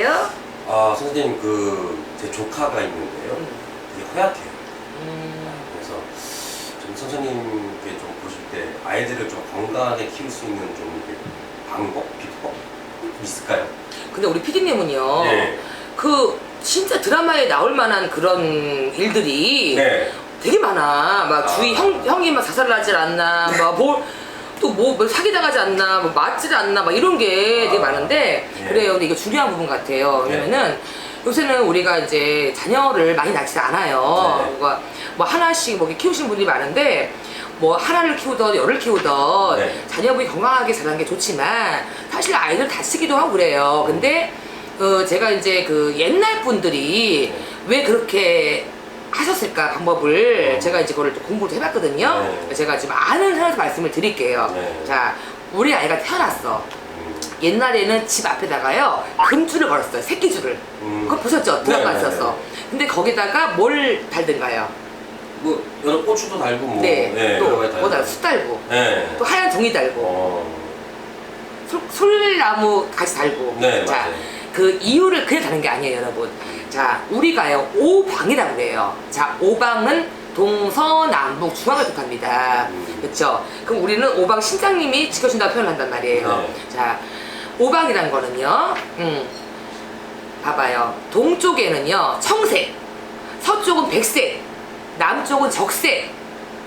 안녕하세요. 아 선생님 그 제 조카가 있는데요. 음. 되게 허약해요. 음, 그래서 좀 선생님께 좀 보실 때 아이들을 좀 건강하게 키울 수 있는 좀 이렇게 방법, 비법 있을까요? 근데 우리 피디님은요. 네. 그 진짜 드라마에 나올 만한 그런 일들이 네. 되게 많아. 막 아. 주위 형 형이 막 자살을 하질 않나. 막 뭘 또뭐 사기 당하지 않나. 뭐 맞질 않나. 막 이런 게 되게 아. 많은데 네. 그래요. 근데 이게 중요한 부분 같아요. 네. 왜냐면은 요새는 우리가 이제 자녀를 많이 낳지 않아요. 네. 그러니까 뭐 하나씩 뭐 키우시는 분들이 많은데 뭐 하나를 키우던 열을 키우던 네. 자녀분이 건강하게 자라는 게 좋지만 사실 아이들 다치기도 하고 그래요. 근데 어 제가 이제 그 옛날 분들이 왜 그렇게 하셨을까 방법을 어. 제가 이제 그걸 또 공부를 좀 해봤거든요. 네. 제가 지금 아는 사람한테 말씀을 드릴게요. 네. 자, 우리 아이가 태어났어. 음, 옛날에는 집 앞에다가요 금줄을 걸었어요. 새끼줄을. 음. 그거 보셨죠? 드라마 네, 네, 있었어. 네. 근데 거기다가 뭘 달든가요? 뭐 여러 고추도 달고 뭐 네. 여러 또 가지 달고. 뭐다 숯 달고 네. 또 하얀 종이 달고 어. 솔, 솔나무 같이 달고. 네, 자, 맞아요. 그 이유를 그냥 다는 게 아니에요, 여러분. 자, 우리가요, 오방이라고 그래요. 자, 오방은 동서남북 중앙을 뜻합니다. 음. 그렇죠? 그럼 우리는 오방 신장님이 지켜준다고 표현을 한단 말이에요. 네. 자, 오방이란 거는요, 음, 봐봐요. 동쪽에는요, 청색, 서쪽은 백색, 남쪽은 적색,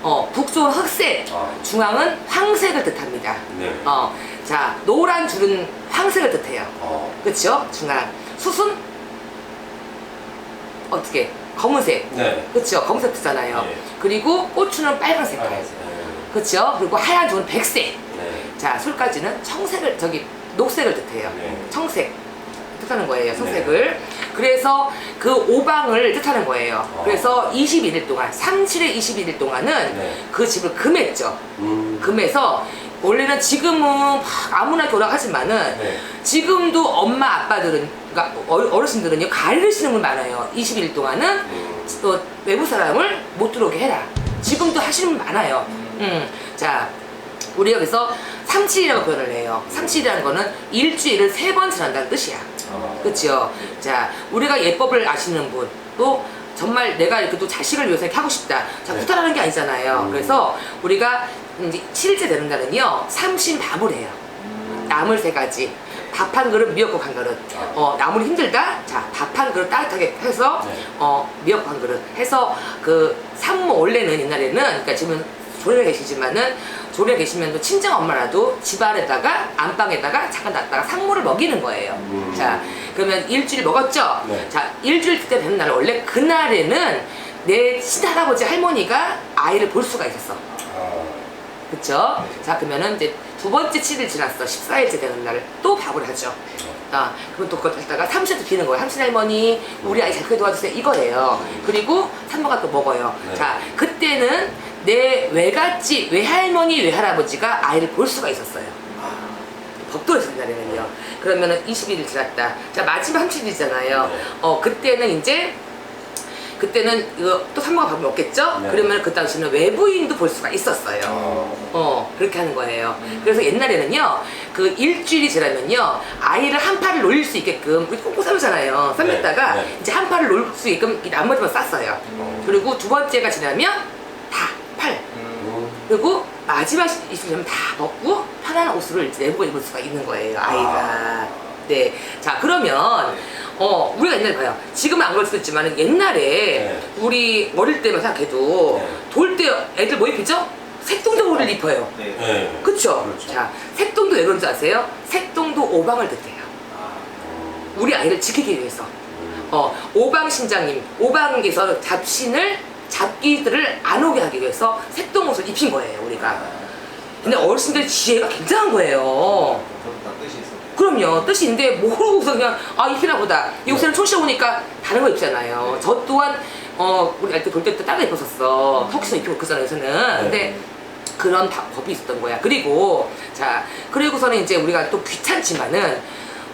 어, 북쪽은 흑색, 아. 중앙은 황색을 뜻합니다. 네. 어, 자, 노란 줄은 황색을 뜻해요. 어. 그쵸? 중앙. 숯은 어떻게? 검은색. 네. 그쵸? 검은색 뜻잖아요. 네. 그리고 고추는 빨간 색깔. 알겠어요. 그쵸? 그리고 하얀 줄은 백색. 네. 자, 술까지는 청색을, 저기, 녹색을 뜻해요. 네. 청색. 뜻하는 거예요, 청색을. 그래서 그 오방을 뜻하는 거예요. 어. 그래서 21일 동안, 37의 21일 동안은 네. 그 집을 금했죠. 음. 금해서 원래는 지금은 막 아무나 결혼하지만은 네. 지금도 엄마 아빠들은 그러니까 어르- 어르신들은요 가리를 쓰는 분 많아요 21일 동안은 음. 또 외부 사람을 못 들어오게 해라 지금도 하시는 분 많아요 음. 자 우리 여기서 삼칠이라고 표현을 해요 삼칠이라는 거는 일주일을 세 번 지난다는 뜻이야 아. 그렇죠. 자, 우리가 예법을 아시는 분, 또 정말 내가 이렇게 또 자식을 위해서 이렇게 하고 싶다. 자, 네. 구타라는 게 아니잖아요. 음. 그래서 우리가 이제 7일째 되는 날은요, 삼신밥을 해요. 나물 세 가지. 밥 한 그릇, 미역국 한 그릇. 어, 나물이 힘들다? 자, 밥 한 그릇 따뜻하게 해서, 네. 어, 미역국 한 그릇 해서 그 산모 원래는 옛날에는, 그러니까 지금 조리에 계시지만은 조리에 계시면 또 친정 엄마라도 집안에다가 안방에다가 잠깐 놨다가 산모를 먹이는 거예요. 음. 자, 그러면 일주일 먹었죠? 네. 자, 일주일 때 되는 날 원래 그 날에는 내 친할아버지 할머니가 아이를 볼 수가 있었어. 아. 그쵸? 자, 그러면은 이제 두 번째 7일 지났어. 14일째 되는 날 또 밥을 하죠. 아, 그럼 또 그걸 갖다가 삼시한테 비는 거예요. 삼신 할머니, 우리 아이 잘 크게 도와주세요. 이거예요. 그리고 산모가 또 먹어요. 네. 자, 그때는 내 외갓집, 외할머니, 외할아버지가 아이를 볼 수가 있었어요. 법도에서 날에는요. 그러면은 21일 지났다. 자, 마지막 37일이잖아요. 네. 어, 그때는 이제 그때는 이거 또 산모가 밥을 먹겠죠? 네. 그러면 그 당시는 외부인도 볼 수가 있었어요. 아. 어, 그렇게 하는 거예요. 그래서 옛날에는요, 그 일주일이 지나면요, 아이를 한 팔을 놀릴 수 있게끔, 우리 꽁꽁 삶잖아요. 삶았다가 네, 네. 이제 한 팔을 놀릴 수 있게끔 이 나머지만 쌌어요. 어. 그리고 두 번째가 지나면. 음. 그리고 마지막 되면 다 먹고 편안한 옷을 이제 내보고 입을 수가 있는 거예요, 아이가. 아. 네. 자, 그러면, 어, 우리가 옛날에 봐요. 지금은 안 그럴 수도 있지만 옛날에 네. 우리 어릴 때만 생각해도 네. 돌 때 애들 뭐 입히죠? 색동도를 입혀요. 네. 네. 그쵸? 그렇죠. 자, 색동도 왜 그런지 아세요? 색동도 오방을 뜻해요. 음. 우리 아이를 지키기 위해서. 어, 오방 신장님, 오방에서 잡신을, 잡기들을 안 오게 하기 위해서 색동 옷을 입힌 거예요, 우리가. 근데 어르신들 지혜가 굉장한 거예요. 저도 다 뜻이 있어요. 그럼요. 뜻이 있는데 모르고서 그냥 아 입히나 보다. 요새는 초시 오니까 다른 거 입잖아요. 저 또한 어 우리 알때 돌때또 다른 거 입었었어. 턱시도 입히고 그잖아요 요새는. 근데 그런 바- 법이 있었던 거야. 그리고 자 그리고서는 이제 우리가 또 귀찮지만은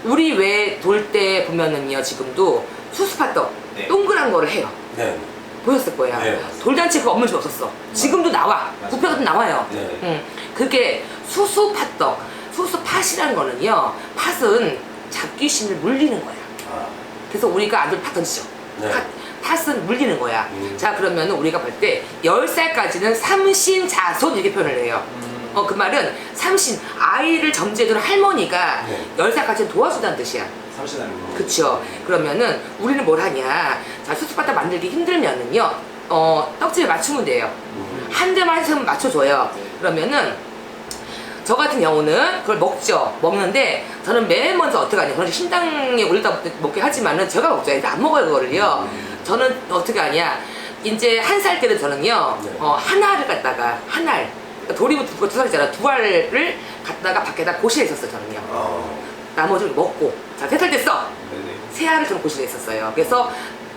우리 왜 돌 때 보면은요 지금도 수수팥떡 네. 동그란 거를 해요. 네. 보였을 거야. 네. 돌잔치 그거 없는 집 없었어. 지금도 나와. 부페 같은 나와요. 네. 음, 그게 수수팥떡. 수수팥이라는 거는요. 팥은 잡귀신을 물리는 거야. 아, 그래서 우리가 아들 다 던지죠. 네. 팥, 팥은 물리는 거야. 음. 자, 그러면 우리가 볼 때 10살까지는 삼신자손 이렇게 표현을 해요. 음. 어, 그 말은 삼신, 아이를 점지해두는 할머니가 네. 10살까지는 도와준다는 뜻이야. 삼신하는 그쵸. 그러면은 우리는 뭘 하냐. 자, 수수바타 만들기 힘들면은요, 어, 떡집에 맞추면 돼요. 음. 한 대만 해서 맞춰줘요. 그러면은 저 같은 경우는 그걸 먹죠. 먹는데 저는 맨 먼저 어떻게 하냐. 저는 신당에 올리다 먹게 하지만은 제가 먹죠. 안 먹어요, 그거를요. 저는 어떻게 하냐. 이제 한 살 때는 저는요, 네. 어, 한 알을 갖다가, 한 알. 그러니까 돌이면 두, 두 살이잖아. 두 알을 갖다가 밖에다 고시에 있었어요, 저는요. 아, 나머지를 먹고. 자, 세 살 됐어. 세 알을 저는 고시에 있었어요. 그래서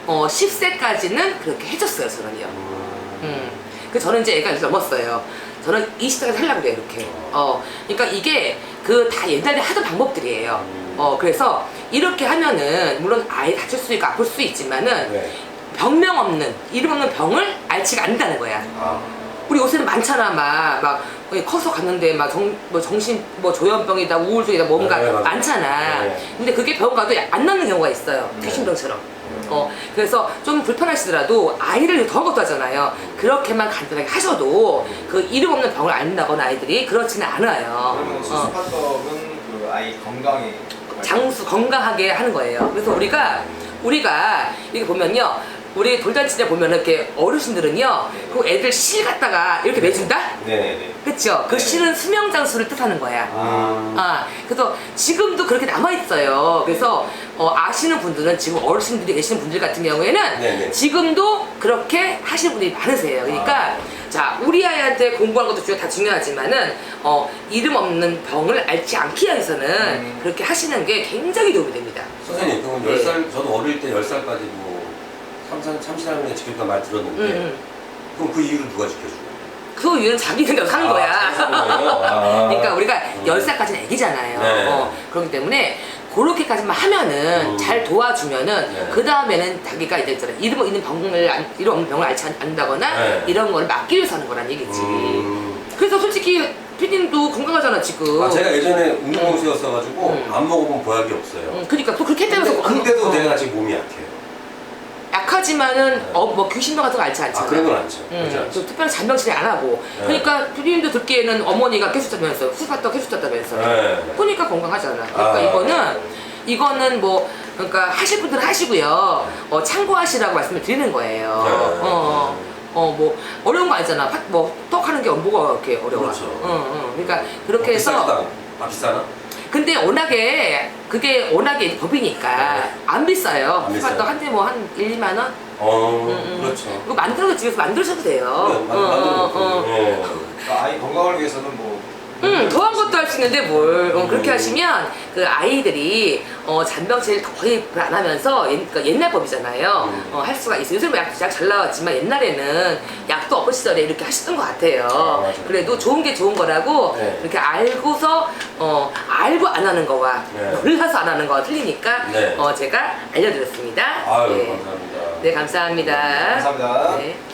어, 10세까지는 그렇게 해줬어요, 저는요. 음. 음. 그 저는 이제 애가 이제 넘었어요. 저는 20대까지 하려고 그래요, 이렇게. 어. 그러니까 이게 그 다 옛날에 하던 방법들이에요. 음. 어, 그래서 이렇게 하면은 물론 아이 다칠 수 있고 아플 수 있지만은 네. 병명 없는 이름 없는 병을 앓지가 않는다는 거야. 아, 우리 요새는 많잖아, 막, 막, 커서 갔는데, 막, 정, 뭐, 정신, 뭐, 조현병이다, 우울증이다, 뭔가 네, 맞아요. 많잖아. 네. 근데 그게 병원 가도 안 낫는 경우가 있어요. 네. 귀신병처럼. 어, 그래서 좀 불편하시더라도 아이를 더한 것도 하잖아요. 그렇게만 간단하게 하셔도 그 이름 없는 병을 앓는다거나 아이들이 그렇지는 않아요. 그러면 어. 수수팥떡은 그 아이 건강에 장수 건강하게 하는 거예요. 그래서 우리가 우리가 이렇게 보면요. 우리 돌잔치때 보면 이렇게 어르신들은요. 그 애들 실 갖다가 이렇게 내준다? 네네네. 그쵸? 그 네. 실은 수명 장수를 뜻하는 거야. 아. 아, 그래서 지금도 그렇게 남아있어요. 그래서 어, 아시는 분들은 지금 어르신들이 계시는 분들 같은 경우에는 네네. 지금도 그렇게 하시는 분들이 많으세요. 그러니까 자 우리 아이한테 공부하는 것도 중요 다 중요하지만은 어, 이름 없는 병을 앓지 않기 위해서는 음. 그렇게 하시는 게 굉장히 도움이 됩니다. 선생님, 그럼 네. 10살, 저도 어릴 때 10살까지 뭐, 참산, 참신할머니 지켰단 말 들었는데, 음, 음. 그럼 그 이유를 누가 지켜줘요? 그 이유는 자기 사는 거야. 아, 생각이에요? 아. 그러니까 우리가 음. 10살까지는 애기잖아요. 네. 어, 그렇기 때문에 그렇게까지만 하면은 음. 잘 도와주면은 네. 그 다음에는 자기가 이제 있잖아 이름 있는 병을 안- 이름 없는 병을 않- 않는다거나 네. 이런 걸 막기 위해서 하는 거란 얘기지. 음. 그래서 솔직히 피디님도 건강하잖아 지금. 아, 제가 예전에 운동선수였어가지고 음. 안 먹어본 보약이 없어요. 응, 그러니까 또 그렇게 했다면서 근데, 근데도 어, 내가 지금 몸이 약해요. 약하지만은 네. 어, 뭐 귀신병 같은 거 앓지 않잖아. 아, 그런 건 않죠. 그렇지 응, 않죠. 또 특별히 잔병 치레 안 하고. 네. 그러니까 피디님도 듣기에는 어머니가 깨주셨다면서 수박떡 해주셨다면서. 네. 그러니까 건강하잖아. 그러니까 아. 이거는 이거는 뭐 그러니까 하실 분들 은 하시고요. 어, 참고하시라고 말씀을 드리는 거예요. 네. 어, 어, 뭐 어려운 거 아니잖아. 팥, 뭐, 떡 하는 게 뭐가 그렇게 어려워. 그렇죠. 응, 응. 그러니까 그렇게 해서 비싸다. 아, 비싸나? 근데 워낙에 그게 워낙에 법이니까 네. 안 비싸요. 안 비싸요. 수박떡 한대 뭐 한 1, 2만 원? 어, 응, 응. 그렇죠. 이거 만들어서 집에서 만드셔도 돼요. 네, 만- 만들어 어, 어, 어. 예. 그러니까 아이 건강을 위해서는 뭐. 응, 더한 것도 할 수 있는데 뭘. 어, 그렇게 음. 하시면 그 아이들이 어, 잔병치를 거의 안 하면서 옛, 그러니까 옛날 법이잖아요. 음. 어, 할 수가 있어요. 요즘 약잘 나왔지만 옛날에는 약도 없을 시절에 이렇게 하시던 것 같아요. 아, 맞아요. 그래도 좋은 게 좋은 거라고 네. 이렇게 알고서 어, 알고 안 하는 거와 네. 몰라서 안 하는 거와 틀리니까 네. 어, 제가 알려드렸습니다. 아유, 네. 감사합니다. 네, 감사합니다. 감사합니다. 네.